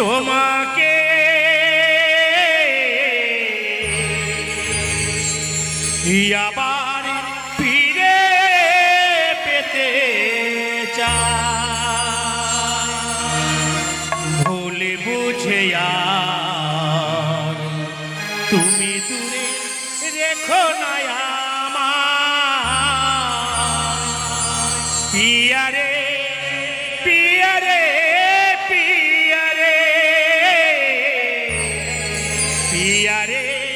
তোমাকে। আবার ফিরে পেতে চা ভুল বুঝে তুমি দূরে রেখো না আমার ইয়ারে ইয়ারে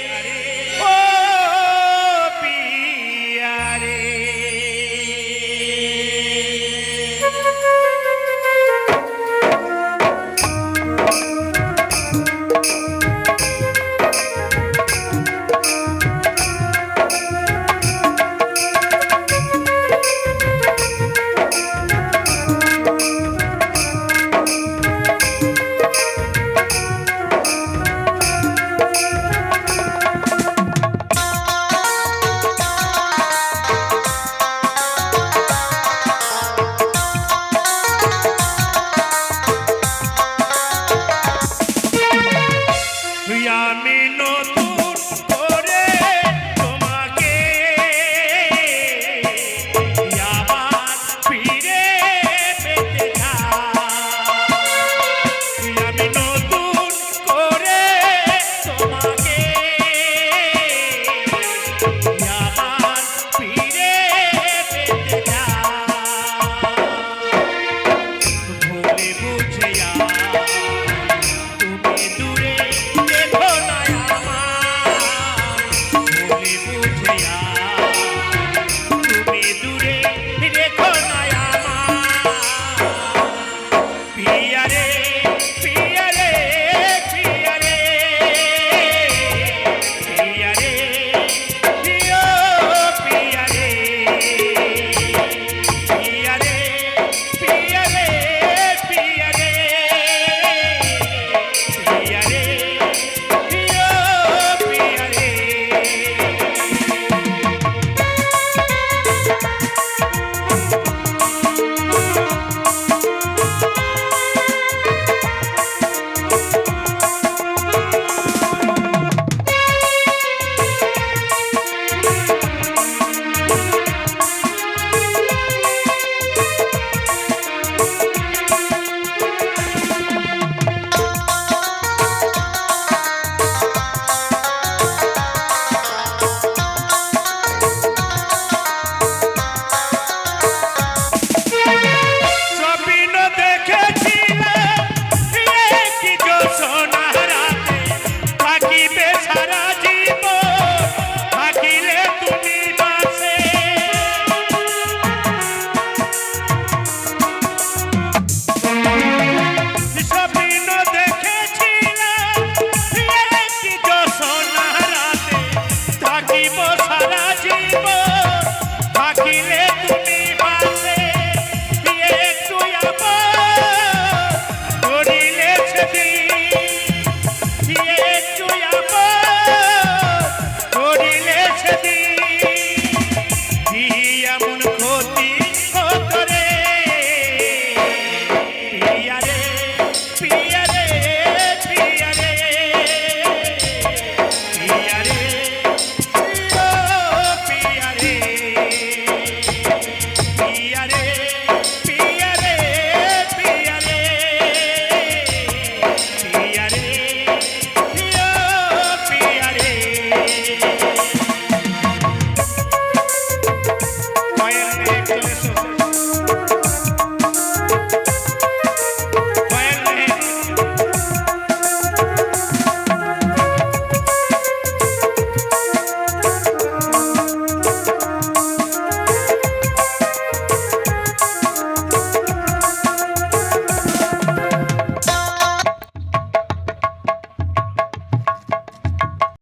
不退呀？